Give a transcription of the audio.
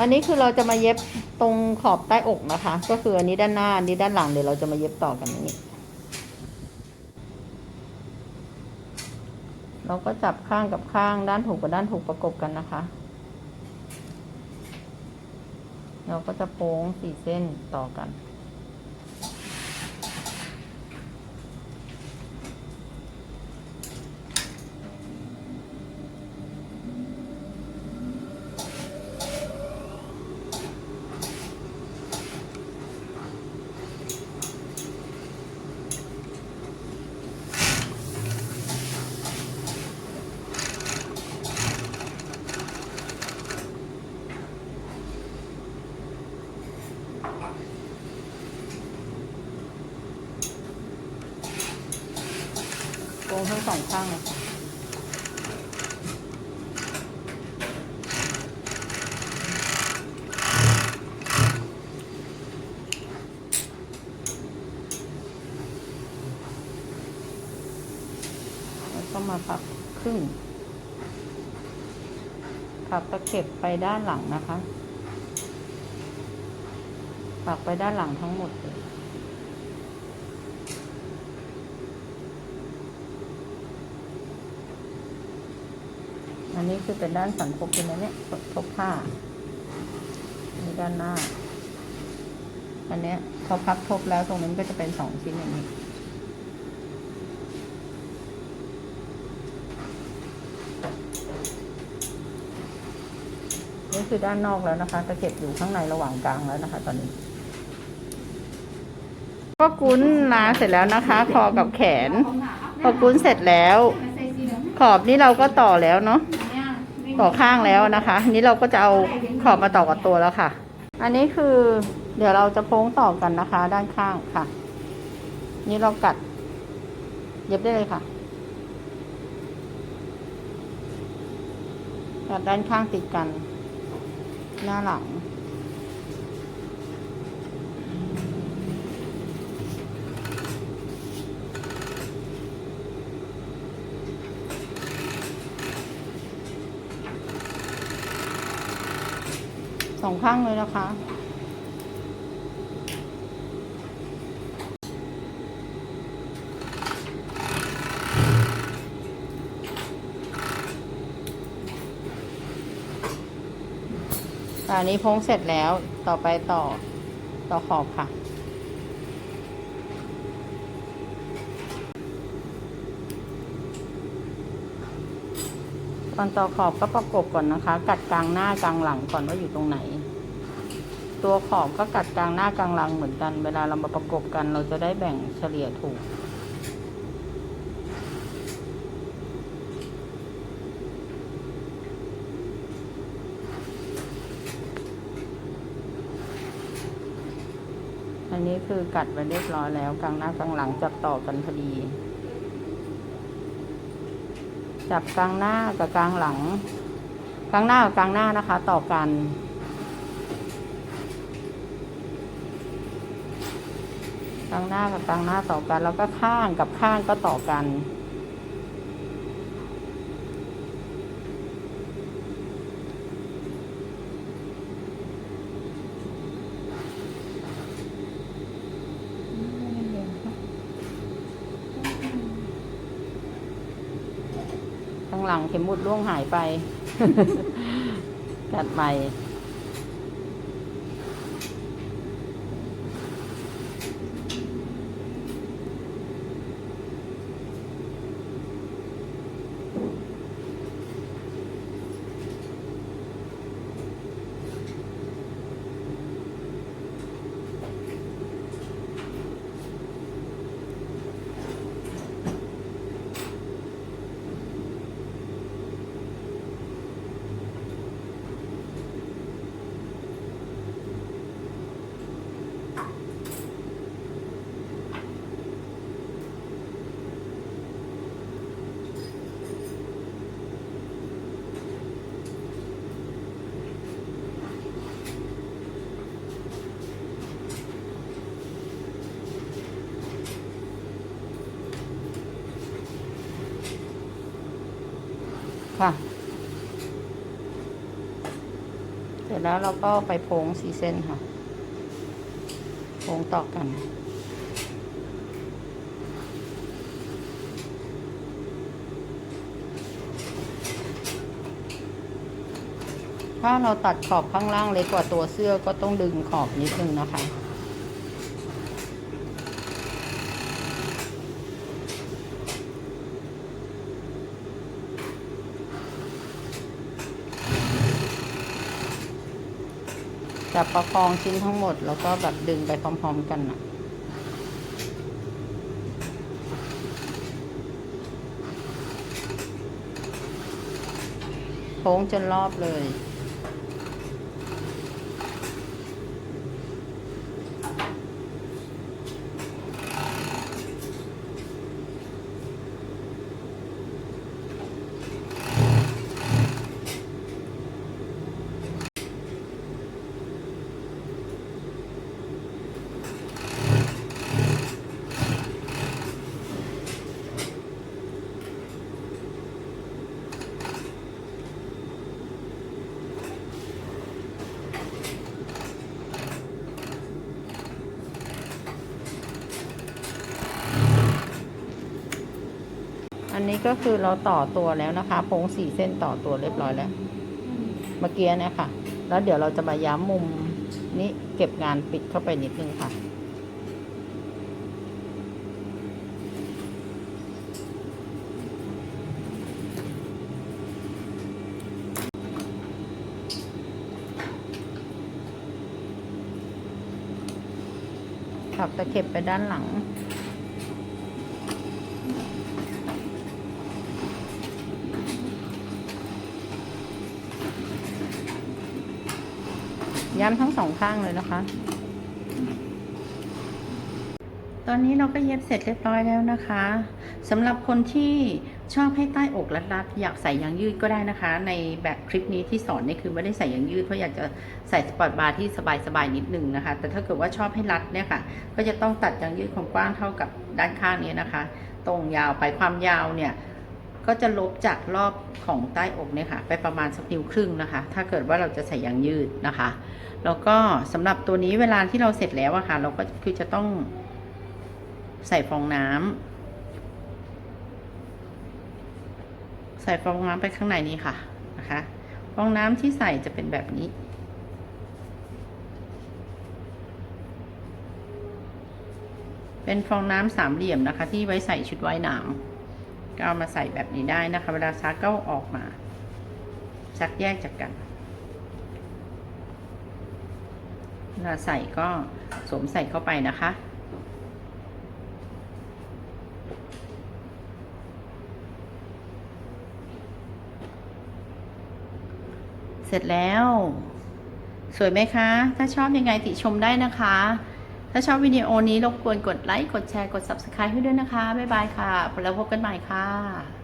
อันนี้คือเราจะมาเย็บตรงขอบใต้อกนะคะ ก็คืออันนี้ด้านหน้าอันนี้ด้านหลังเดี๋ยวเราจะมาเย็บต่อกันนี้ เราก็จับข้างกับข้างด้านถูกกับด้านถูกประกบกันนะคะ เราก็จะโป้งสี่เส้นต่อกัน งทั้งสองข้างเลยค่ะแล้วก็มาพับครึ่งพับตะเข็บไปด้านหลังนะคะ ปักไปด้านหลังทั้งหมดเลย อันนี้คือเป็นด้านสันคบเป็นอันเนี้ยทบผ้าอันนี้ด้านหน้า อันเนี้ยพอพับทบแล้วตรงนั้นก็จะเป็นสองชิ้นอย่างนี้นี่คือด้านนอกแล้วนะคะตะเข็บอยู่ข้างในระหว่างกลางแล้วนะคะ ตอนนี้ ก็กุ้นนาเสร็จแล้วนะคะ คอกับแขน พอกุ้นเสร็จแล้ว ขอบนี่เราก็ต่อแล้วเนาะ ต่อข้างแล้วนะคะนี้เราก็จะเอาขอบมาต่อกับตัวแล้วค่ะ อันนี้คือ เดี๋ยวเราจะโพ้งต่อกันนะคะ ด้านข้างค่ะ นี่เรากัด เย็บได้เลยค่ะกัดด้านข้างติดกัน หน้าหลัง ส องข้างเลยนะคะอันนี้พ้งเสร็จแล้วต่อไปต่อต่อขอบค่ะ ตอนต่อขอบก็ประกบก่อนนะคะ กัดกลางหน้ากลางหลังก่อนว่าอยู่ตรงไหน ตัวขอบก็กัดกลางหน้ากลางหลังเหมือนกัน เวลาเรามาประกบกัน เราจะได้แบ่งเฉลี่ยถูกอันนี้คือกัดไปเรียบร้อยแล้วกลางหน้ากลางหลังจับต่อกันพอดี จับกลางหน้ากับกลางหลัง กลางหน้ากับกลางหน้านะคะ ต่อกัน กลางหน้ากับกลางหน้าต่อกัน แล้วก็ข้างกับข้างก็ต่อกัน หลังเข็มหมุดล่วงหายไป กัดใหม่ เสร็จแล้วเราก็ไปโพงสีเส้นค่ะโพงต่อกันถ้าเราตัดขอบข้างล่างเล็กกว่าตัวเสื้อก็ต้องดึงขอบนิดนึงนะคะ จับประคองชิ้นทั้งหมด แล้วก็แบบดึงไปพร้อมๆกันนะโค้งจนรอบเลย นนี้ก็คือเราต่อตัวแล้วนะคะโพงสี่เส้นต่อตัวเรียบร้อยแล้ว เมื่อกี้เนี่ยค่ะแล้วเดี๋ยวเราจะมาย้ำมุมนี้เก็บงานปิดเข้าไปนิดนึงค่ะขับตะเข็บไปด้านหลัง ย้ำทั้งสองข้างเลยนะคะ ตอนนี้เราก็เย็บเสร็จเรียบร้อยแล้วนะคะสำหรับคนที่ชอบให้ใต้อกรัดๆอยากใส่ยางยืดก็ได้นะคะ ในแบบคลิปนี้ที่สอนนี่คือไม่ได้ใส่ยางยืดเพราะอยากจะใส่สปอร์ตบาร์ที่สบายๆนิดนึงนะคะ แต่ถ้าเกิดว่าชอบให้รัดเนี่ยค่ะ ก็จะต้องตัดยางยืดความกว้างเท่ากับด้านข้างนี้นะคะ ตรงยาวไปความยาวเนี่ย ก็จะลบจากรอบของใต้อกเนี่ยค่ะ ไปประมาณสักนิ้วครึ่งนะคะ ถ้าเกิดว่าเราจะใส่ยางยืดนะคะ แล้วก็สำหรับตัวนี้เวลาที่เราเสร็จแล้วอะค่ะ เราก็คือจะต้องใส่ฟองน้ำใส่ฟองน้ำไปข้างในนี้ค่ะนะคะ ฟองน้ำที่ใส่จะเป็นแบบนี้เป็นฟองน้ำสามเหลี่ยมนะคะ ที่ไว้ใส่ชุดว่ายน้ำ ก็เอามาใส่แบบนี้ได้นะคะ เวลาซักก็ออกมา ซักแยกจากกันเวลาใส่ก็สวมใส่เข้าไปนะคะ เสร็จแล้ว สวยไหมคะ ถ้าชอบยังไงติชมได้นะคะ ถ้าชอบวิดีโอนี้รบกวนกดไลค์ กดแชร์ กด Subscribe ให้ด้วยนะคะ บ๊ายบายค่ะ แล้วพบกันใหม่ค่ะ